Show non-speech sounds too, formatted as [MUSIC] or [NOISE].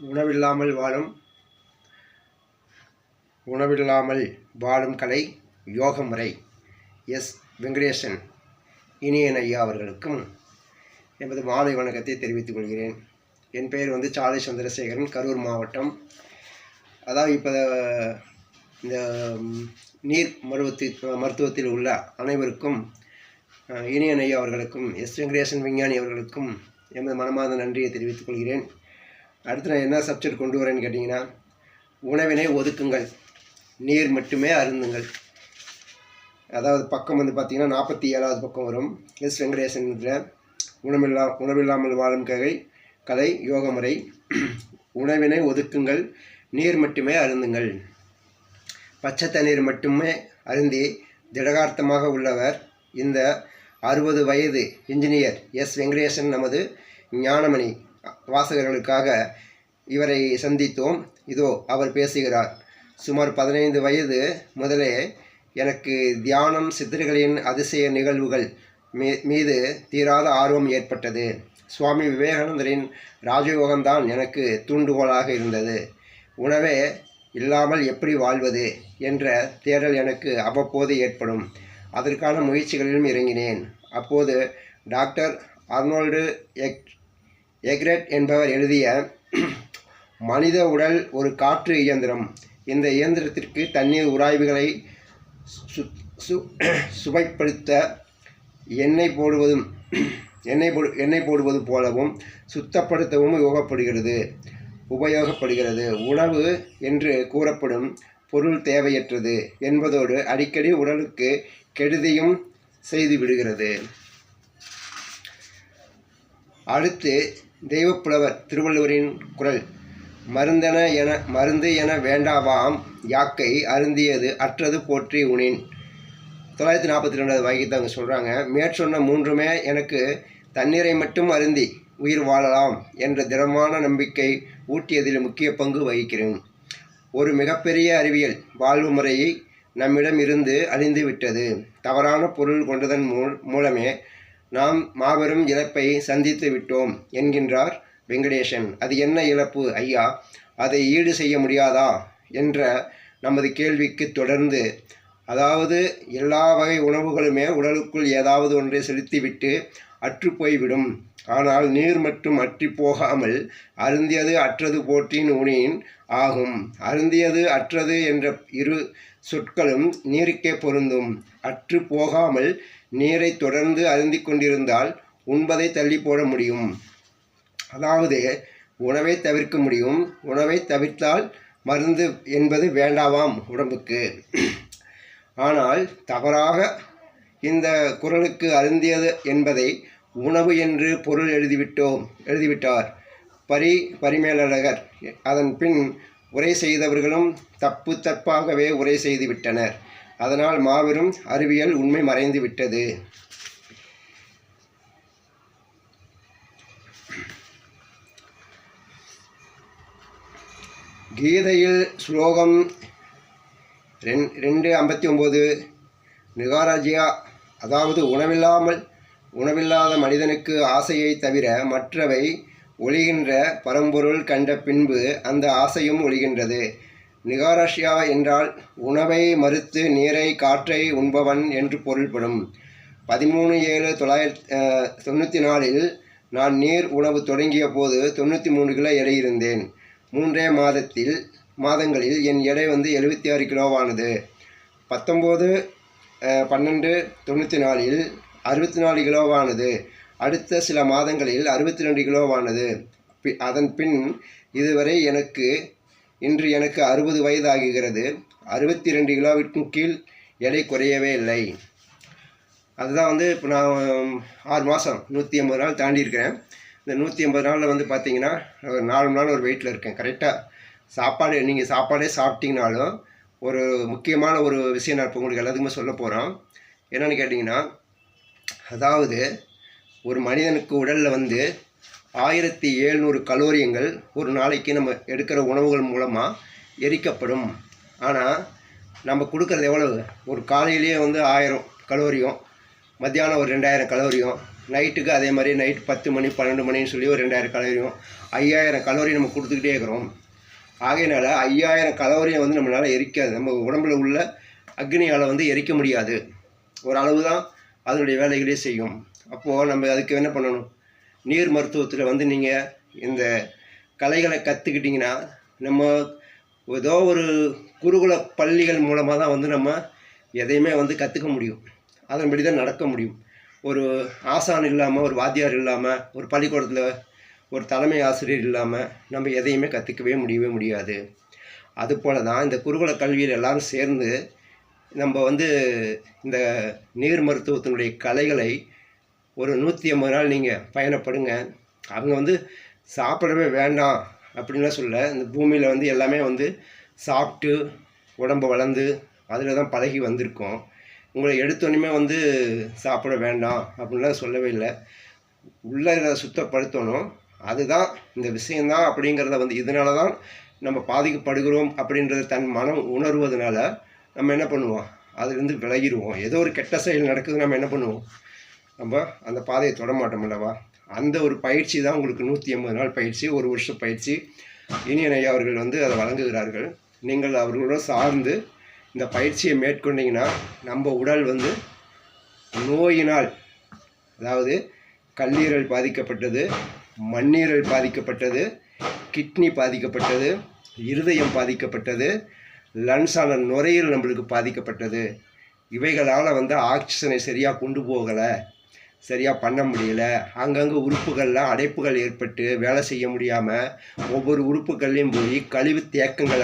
உணவில்லாமல் வாழும் உணவில்லாமல் வாழும் கலை யோக முறை. எஸ். வெங்கடேசன். இனியன் ஐயா அவர்களுக்கும் எமது மாலை வணக்கத்தை தெரிவித்துக் கொள்கிறேன். என் பெயர் வந்து சாலை சந்திரசேகரன் கரூர் மாவட்டம். அதாவது இப்போ இந்த நீர் மருவத்தில் மருத்துவத்தில் உள்ள அனைவருக்கும் இனியன் ஐயா அவர்களுக்கும் எஸ். வெங்கடேசன் விஞ்ஞானி அவர்களுக்கும் எமது மனமார்ந்த நன்றியை தெரிவித்துக் கொள்கிறேன். அடுத்து நான் என்ன சப்ஜெக்ட் கொண்டு வரேன்னு கேட்டிங்கன்னா உணவினை ஒதுக்குங்கள். நீர் மட்டுமே அருந்துங்கள். அதாவது பக்கம் வந்து பார்த்திங்கன்னா நாற்பத்தி ஏழாவது பக்கம் வரும். எஸ். வெங்கடேசன் உணவில்லா உணவில்லாமல் வாழும் ககை கலை யோக முறை. [CLEARS THROAT] உணவினை ஒதுக்குங்கள். நீர் மட்டுமே அருந்துங்கள். பச்சை தண்ணீர் மட்டுமே அருந்தி திடகார்த்தமாக உள்ளவர் இந்த அறுபது வயது இன்ஜினியர் எஸ். வெங்கடேசன் நமது ஞானமணி. வாசகர்களுக்காக இவரை சந்தித்தோம். இதோ அவர் பேசுகிறார். சுமார் பதினைந்து வயது முதலே எனக்கு தியானம் சித்தர்களின் அதிசய நிகழ்வுகள் மீ மீது தீராத ஆர்வம் ஏற்பட்டது. சுவாமி விவேகானந்தரின் ராஜயோகம்தான் எனக்கு தூண்டுகோலாக இருந்தது. உணவே இல்லாமல் எப்படி வாழ்வது என்ற தேடல் எனக்கு அவ்வப்போது ஏற்படும். அதற்கான முயற்சிகளிலும் இறங்கினேன். அப்போது டாக்டர் அர்னோல்டு எக் எக்ரெட் என்பவர் எழுதிய மனித உடல் ஒரு காற்று இயந்திரம். இந்த இயந்திரத்திற்கு தண்ணீர் உராய்வுகளை சு சு சுவைப்படுத்த எண்ணெய் போடுவதும் எண்ணெய் போடு எண்ணெய் போடுவது போலவும் சுத்தப்படுத்தவும் யோகப்படுகிறது உபயோகப்படுகிறது. உணவு என்று கூறப்படும் பொருள் தேவையற்றது என்பதோடு அடிக்கடி உடலுக்கு கெடுதியும் செய்து விடுகிறது. அடுத்து தெய்வப்புலவர் திருவள்ளுவரின் குரல். மருந்தென என மருந்து என வேண்டாவாம். யாக்கை அருந்தியது அற்றது போற்றி உனின். தொள்ளாயிரத்தி நாற்பத்தி ரெண்டாவது வாக்கியத்தை அவங்க சொல்கிறாங்க மேற்சொன்ன மூன்றுமே எனக்கு தண்ணீரை மட்டும் அருந்தி உயிர் வாழலாம் என்ற திடமான நம்பிக்கை ஊட்டியதில் முக்கிய பங்கு வகிக்கிறேன். ஒரு மிகப்பெரிய அறிவியல் வாழ்வு முறையை நம்மிடம் இருந்து அழிந்து விட்டது தவறான பொருள் கொண்டதன் மூ மூலமே நாம் மாபெரும் இழப்பை சந்தித்து விட்டோம் என்கின்றார் வெங்கடேசன். அது என்ன இழப்பு ஐயா? அதை ஈடு செய்ய முடியாதா? என்ற நமது கேள்விக்கு தொடர்ந்து அதாவது எல்லா வகை உணவுகளுமே உடலுக்குள் ஏதாவது ஒன்றை செலுத்திவிட்டு அற்றுப்போய்விடும் ஆனால் நீர் மட்டும் அற்றி போகாமல் அருந்தியது அற்றது போற்றின் உனின் ஆகும். அருந்தியது அற்றது என்ற இரு சொற்களும் நீருக்கே பொருந்தும். அற்று போகாமல் நீரை தொடர்ந்து அருந்திக் கொண்டிருந்தால் உண்பதை தள்ளி போட முடியும். அதாவது உணவை தவிர்க்க முடியும். உணவை தவிர்த்தால் மருந்து என்பது வேண்டாவாம் உடம்புக்கு. ஆனால் தவறாக இந்த குரலுக்கு அருந்தியது என்பதை உணவு என்று பொருள் எழுதிவிட்டோம் எழுதிவிட்டார். பரி பரிமேலழகர். அதன் பின் உரை செய்தவர்களும் தப்பு தப்பாகவே உரை செய்து விட்டனர் அதனால் மாபெரும் அறிவியல் உண்மை மறைந்து விட்டது கீதையில் ஸ்லோகம் ரெண் ரெண்டு ஐம்பத்தி ஒம்பது நிகாராஜியா அதாவது உணவில்லாமல் உணவில்லாத மனிதனுக்கு ஆசையை தவிர மற்றவை ஒழிகின்ற பரம்பொருள் கண்ட பின்பு அந்த ஆசையும் ஒழிகின்றது நிகாரஷ்யா என்றால் உணவை மறுத்து நீரை காற்றை உண்பவன் என்று பொருள்படும். பதிமூணு ஏழு தொள்ளாயிரத்தி தொண்ணூற்றி நாலில் நான் நீர் உணவு தொடங்கிய போது தொண்ணூற்றி மூணு கிலோ எடை இருந்தேன். மூன்றே மாதத்தில் மாதங்களில் என் எடை வந்து எழுபத்தி ஆறு கிலோவானது. பத்தொம்போது பன்னெண்டு தொண்ணூற்றி நாலில் அறுபத்தி நாலு கிலோவானது. அடுத்த சில மாதங்களில் அறுபத்தி ரெண்டு கிலோவானது. பி- அதன் பின் இதுவரை எனக்கு இன்று எனக்கு அறுபது வயது ஆகுகிறது அறுபத்தி ரெண்டு கிலோவிற்கும் கீழ் எடை குறையவே இல்லை. அதுதான் வந்து இப்போ நான் ஆறு மாதம் நூற்றி ஐம்பது நாள் தாண்டி இருக்கிறேன் இந்த நூற்றி ஐம்பது நாளில் வந்து பார்த்தீங்கன்னா ஒரு நாலு நாள் ஒரு வெயிட்டில் இருக்கேன். கரெக்டாக சாப்பாடு நீங்கள் சாப்பாடே சாப்பிட்டீங்கனாலும் ஒரு முக்கியமான ஒரு விஷயம் நான் இப்போ உங்களுக்கு எல்லாத்துக்குமே சொல்ல போகிறோம் என்னென்னு கேட்டிங்கன்னா அதாவது ஒரு மனிதனுக்கு உடலில் வந்து ஆயிரத்தி எழுநூறு கலோரியங்கள் ஒரு நாளைக்கு நம்ம எடுக்கிற உணவுகள் மூலமாக எரிக்கப்படும். ஆனால் நம்ம கொடுக்குறது எவ்வளவு? ஒரு காலையிலேயே வந்து ஆயிரம் கலோரியும் மத்தியானம் ஒரு ரெண்டாயிரம் கலோரியும் நைட்டுக்கு அதே மாதிரி நைட் பத்து மணி பன்னெண்டு மணின்னு சொல்லி ஒரு ரெண்டாயிரம் கலோரியும் ஐயாயிரம் கலோரி நம்ம கொடுத்துக்கிட்டே இருக்கிறோம். ஆகையினால ஐயாயிரம் கலோரியை வந்து நம்மளால் எரிக்காது. நம்ம உடம்புல உள்ள அக்னியால் வந்து எரிக்க முடியாது. ஒரு அளவு தான் அதனுடைய வேலைகளே செய்யும். அப்போது நம்ம அதுக்கு என்ன பண்ணணும்? நீர் மருத்துவத்தில் வந்து நீங்கள் இந்த கலைகளை கற்றுக்கிட்டிங்கன்னா நம்ம ஏதோ ஒரு குருகுல பள்ளிகள் மூலமாக தான் வந்து நம்ம எதையுமே வந்து கற்றுக்க முடியும். அதன்படி தான் நடக்க முடியும். ஒரு ஆசான் இல்லாமல் ஒரு வாத்தியார் இல்லாமல் ஒரு பள்ளிக்கூடத்தில் ஒரு தலைமை ஆசிரியர் இல்லாமல் நம்ம எதையுமே கற்றுக்கவே முடியவே முடியாது. அதுபோல தான் இந்த குருகுல கல்வியில் எல்லோரும் சேர்ந்து நம்ம வந்து இந்த நீர் மருத்துவத்தினுடைய கலைகளை ஒரு நூற்றி ஐம்பது நாள் நீங்கள் பயணப்படுங்க. அவங்க வந்து சாப்பிடவே வேண்டாம் அப்படின்லாம் சொல்ல இந்த பூமியில் வந்து எல்லாமே வந்து சாப்பிட்டு உடம்பு வளர்ந்து அதில் தான் பழகி வந்திருக்கோம். உங்களை எடுத்தோன்னே வந்து சாப்பிட வேண்டாம் அப்படின்லாம் சொல்லவே இல்லை. உள்ள சுத்தப்படுத்தணும். அதுதான் இந்த விஷயந்தான் அப்படிங்கிறத வந்து இதனால தான் நம்ம பாதிக்கப்படுகிறோம் அப்படின்றத தன் மனம் உணர்வதனால நம்ம என்ன பண்ணுவோம்? அதுலேருந்து விலகிடுவோம். ஏதோ ஒரு கெட்ட செயல் நடக்குது நம்ம என்ன பண்ணுவோம்? நம்ம அந்த பாதையை தொட மாட்டோம் அல்லவா? அந்த ஒரு பயிற்சி தான் உங்களுக்கு நூற்றி ஐம்பது நாள் பயிற்சி ஒரு வருஷம் பயிற்சி. இனியன் ஐயா அவர்கள் வந்து அதை வழங்குகிறார்கள். நீங்கள் அவர்களோட சார்ந்து இந்த பயிற்சியை மேற்கொண்டீங்கன்னா நம்ம உடல் வந்து நோயினால் அதாவது கல்லீரல் பாதிக்கப்பட்டது மண்ணீரல் பாதிக்கப்பட்டது கிட்னி பாதிக்கப்பட்டது இருதயம் பாதிக்கப்பட்டது லன்ஸான நுரையீரல் நம்மளுக்கு பாதிக்கப்பட்டது. இவைகளால் வந்து ஆக்சிஜனை சரியாக கொண்டு போகலை. சரியாக பண்ண முடியல. அங்கங்கே உறுப்புகளில் அடைப்புகள் ஏற்பட்டு வேலை செய்ய முடியாமல் ஒவ்வொரு உறுப்புகள்லையும் போய் கழிவு தேக்கங்கள்